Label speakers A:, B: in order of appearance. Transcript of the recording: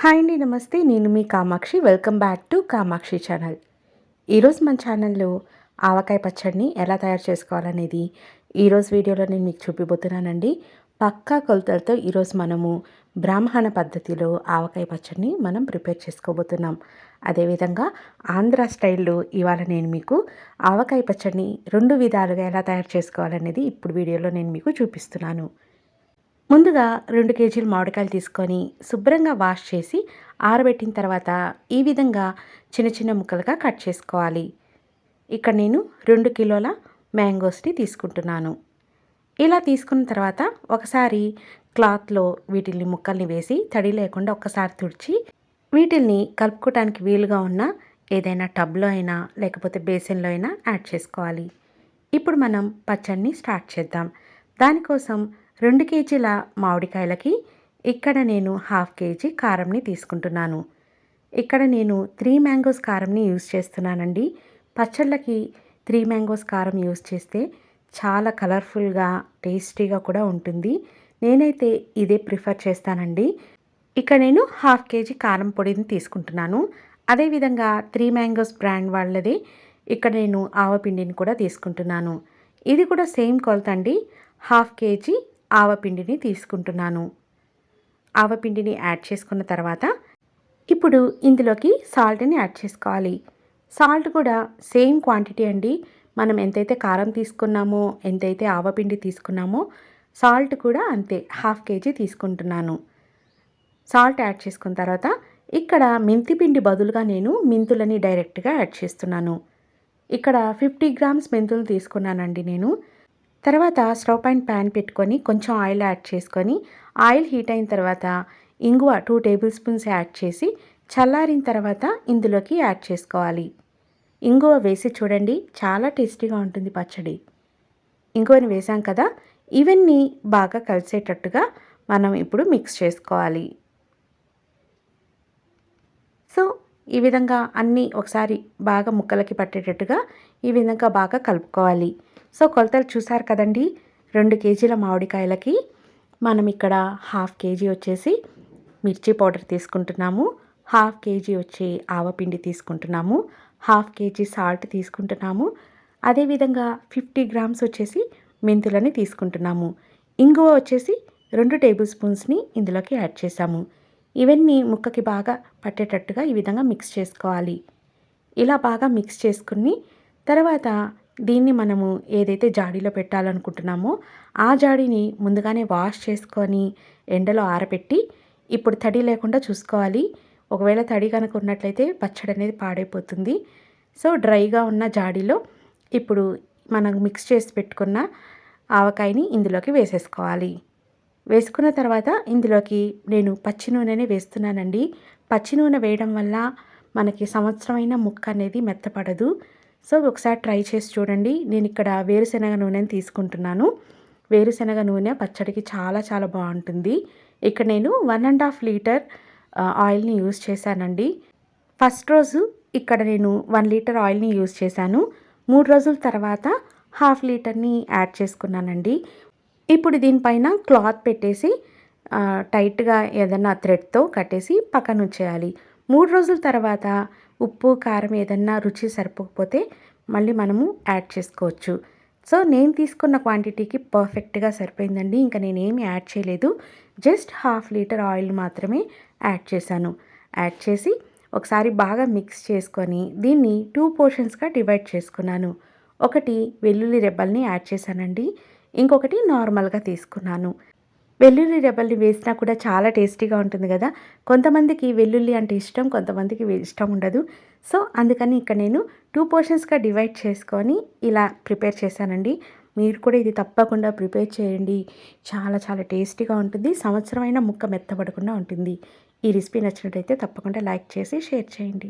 A: Hi అండి నమస్తే. నేను మీ Kamakshi. Welcome back to Kamakshi channel. ఈరోజు మన ఛానల్లో ఆవకాయ పచ్చడిని ఎలా తయారు చేసుకోవాలనేది ఈరోజు వీడియోలో నేను మీకు చూపిపోతున్నానండి పక్కా కొలతలతో ఈరోజు మనము బ్రాహ్మణ పద్ధతిలో ఆవకాయ పచ్చడిని మనం ప్రిపేర్ చేసుకోబోతున్నాం. అదేవిధంగా ఆంధ్ర స్టైల్లో ఇవాళ నేను మీకు ఆవకాయ పచ్చడిని రెండు విధాలుగా ఎలా తయారు చేసుకోవాలనేది ఇప్పుడు వీడియోలో నేను మీకు చూపిస్తున్నాను. ముందుగా రెండు కేజీలు మామిడికాయలు తీసుకొని శుభ్రంగా వాష్ చేసి ఆరబెట్టిన తర్వాత ఈ విధంగా చిన్న చిన్న ముక్కలుగా కట్ చేసుకోవాలి. ఇక్కడ నేను రెండు కిలోల మ్యాంగోస్ని తీసుకుంటున్నాను. ఇలా తీసుకున్న తర్వాత ఒకసారి క్లాత్లో వీటిని ముక్కల్ని వేసి తడి లేకుండా ఒక్కసారి తుడిచి వీటిల్ని కలుపుకోవటానికి వీలుగా ఉన్న ఏదైనా టబ్లో అయినా లేకపోతే బేసిన్లో అయినా యాడ్ చేసుకోవాలి. ఇప్పుడు మనం పచ్చడిని స్టార్ట్ చేద్దాం. దానికోసం రెండు కేజీల మామిడికాయలకి ఇక్కడ నేను హాఫ్ కేజీ కారంని తీసుకుంటున్నాను. ఇక్కడ నేను త్రీ మ్యాంగోస్ కారంని యూజ్ చేస్తున్నానండి. పచ్చళ్ళకి త్రీ మ్యాంగోస్ కారం యూజ్ చేస్తే చాలా కలర్ఫుల్గా టేస్టీగా కూడా ఉంటుంది. నేనైతే ఇదే ప్రిఫర్ చేస్తానండి. ఇక్కడ నేను హాఫ్ కేజీ కారం పొడిని తీసుకుంటున్నాను. అదేవిధంగా త్రీ మ్యాంగోస్ బ్రాండ్ వాళ్ళది ఇక్కడ నేను ఆవపిండిని కూడా తీసుకుంటున్నాను. ఇది కూడా సేమ్ కొలత అండి హాఫ్ కేజీ ఆవపిండిని తీసుకుంటున్నాను. ఆవపిండిని యాడ్ చేసుకున్న తర్వాత ఇప్పుడు ఇందులోకి సాల్ట్ని యాడ్ చేసుకోవాలి. సాల్ట్ కూడా సేమ్ క్వాంటిటీ అండి. మనం ఎంతైతే కారం తీసుకున్నామో ఎంతైతే ఆవపిండి తీసుకున్నామో సాల్ట్ కూడా అంతే హాఫ్ కేజీ తీసుకుంటున్నాను. సాల్ట్ యాడ్ చేసుకున్న తర్వాత ఇక్కడ మెంతి పిండి బదులుగా నేను మెంతులని డైరెక్ట్గా యాడ్ చేస్తున్నాను. ఇక్కడ ఫిఫ్టీ గ్రామ్స్ మెంతులు తీసుకున్నానండి నేను. తర్వాత స్టవ్ పైన ప్యాన్ పెట్టుకొని కొంచెం ఆయిల్ యాడ్ చేసుకొని ఆయిల్ హీట్ అయిన తర్వాత ఇంగువ టూ టేబుల్ స్పూన్స్ యాడ్ చేసి చల్లారిన తర్వాత ఇందులోకి యాడ్ చేసుకోవాలి. ఇంగువ వేసి చూడండి చాలా టేస్టీగా ఉంటుంది పచ్చడి. ఇంగువని వేసాం కదా ఇవన్నీ బాగా కలిసేటట్టుగా మనం ఇప్పుడు మిక్స్ చేసుకోవాలి. సో ఈ విధంగా అన్నీ ఒకసారి బాగా ముక్కలకి పట్టేటట్టుగా ఈ విధంగా బాగా కలుపుకోవాలి. సో కొలతలు చూసారు కదండి రెండు కేజీల మామిడికాయలకి మనం ఇక్కడ హాఫ్ కేజీ వచ్చేసి మిర్చి పౌడర్ తీసుకుంటున్నాము హాఫ్ కేజీ వచ్చి ఆవపిండి తీసుకుంటున్నాము హాఫ్ కేజీ సాల్ట్ తీసుకుంటున్నాము అదేవిధంగా ఫిఫ్టీ గ్రామ్స్ వచ్చేసి మెంతులని తీసుకుంటున్నాము. ఇంగువ వచ్చేసి రెండు టేబుల్ స్పూన్స్ని ఇందులోకి యాడ్ చేసాము ఇవన్నీ ముక్కకి బాగా పట్టేటట్టుగా ఈ విధంగా మిక్స్ చేసుకోవాలి. ఇలా బాగా మిక్స్ చేసుకుని తర్వాత దీన్ని మనము ఏదైతే జాడీలో పెట్టాలనుకుంటున్నామో ఆ జాడీని ముందుగానే వాష్ చేసుకొని ఎండలో ఆరబెట్టి ఇప్పుడు తడి లేకుండా చూసుకోవాలి. ఒకవేళ తడి కనుక ఉన్నట్లయితే పచ్చడి అనేది పాడైపోతుంది. సో డ్రైగా ఉన్న జాడీలో ఇప్పుడు మనం మిక్స్ చేసి పెట్టుకున్న ఆవకాయని ఇందులోకి వేసేసుకోవాలి. వేసుకున్న తర్వాత ఇందులోకి నేను పచ్చి నూనెనే వేస్తున్నానండి. పచ్చి నూనె వేయడం వల్ల మనకి సంవత్సరమైన ముక్క అనేది మెత్తపడదు. సో ఒకసారి ట్రై చేసి చూడండి. నేను ఇక్కడ వేరుశనగ నూనెని తీసుకుంటున్నాను. వేరుశనగ నూనె పచ్చడికి చాలా చాలా బాగుంటుంది. ఇక్కడ నేను వన్ అండ్ హాఫ్ లీటర్ ఆయిల్ని యూజ్ చేశానండి. ఫస్ట్ రోజు ఇక్కడ నేను వన్ లీటర్ ఆయిల్ని యూజ్ చేశాను. మూడు రోజుల తర్వాత హాఫ్ లీటర్ని యాడ్ చేసుకున్నానండి. ఇప్పుడు దీనిపైన క్లాత్ పెట్టేసి టైట్గా ఏదన్నా థ్రెడ్తో కట్టేసి పక్కన ఉంచేయాలి మూడు రోజుల తర్వాత ఉప్పు కారం ఏదన్నా రుచి సరిపోకపోతే మళ్ళీ మనము యాడ్ చేసుకోవచ్చు. సో నేను తీసుకున్న క్వాంటిటీకి పర్ఫెక్ట్గా సరిపోయిందండి. ఇంకా నేనేమి యాడ్ చేయలేదు. జస్ట్ హాఫ్ లీటర్ ఆయిల్ మాత్రమే యాడ్ చేశాను. యాడ్ చేసి ఒకసారి బాగా మిక్స్ చేసుకొని దీన్ని టూ పోర్షన్స్గా డివైడ్ చేసుకున్నాను. ఒకటి వెల్లుల్లి రెబ్బల్ని యాడ్ చేశానండి. ఇంకొకటి నార్మల్గా తీసుకున్నాను. వెల్లుల్లి రెబ్బల్ని వేసినా కూడా చాలా టేస్టీగా ఉంటుంది కదా. కొంతమందికి వెల్లుల్లి అంటే ఇష్టం కొంతమందికి ఇష్టం ఉండదు. సో అందుకని ఇక్కడ నేను టూ పోర్షన్స్గా డివైడ్ చేసుకొని ఇలా ప్రిపేర్ చేశానండి. మీరు కూడా ఇది తప్పకుండా ప్రిపేర్ చేయండి. చాలా చాలా టేస్టీగా ఉంటుంది. సంవత్సరమైన ముక్క మెత్తబడకుండా ఉంటుంది. ఈ రెసిపీ నచ్చినట్టయితే తప్పకుండా లైక్ చేసి షేర్ చేయండి.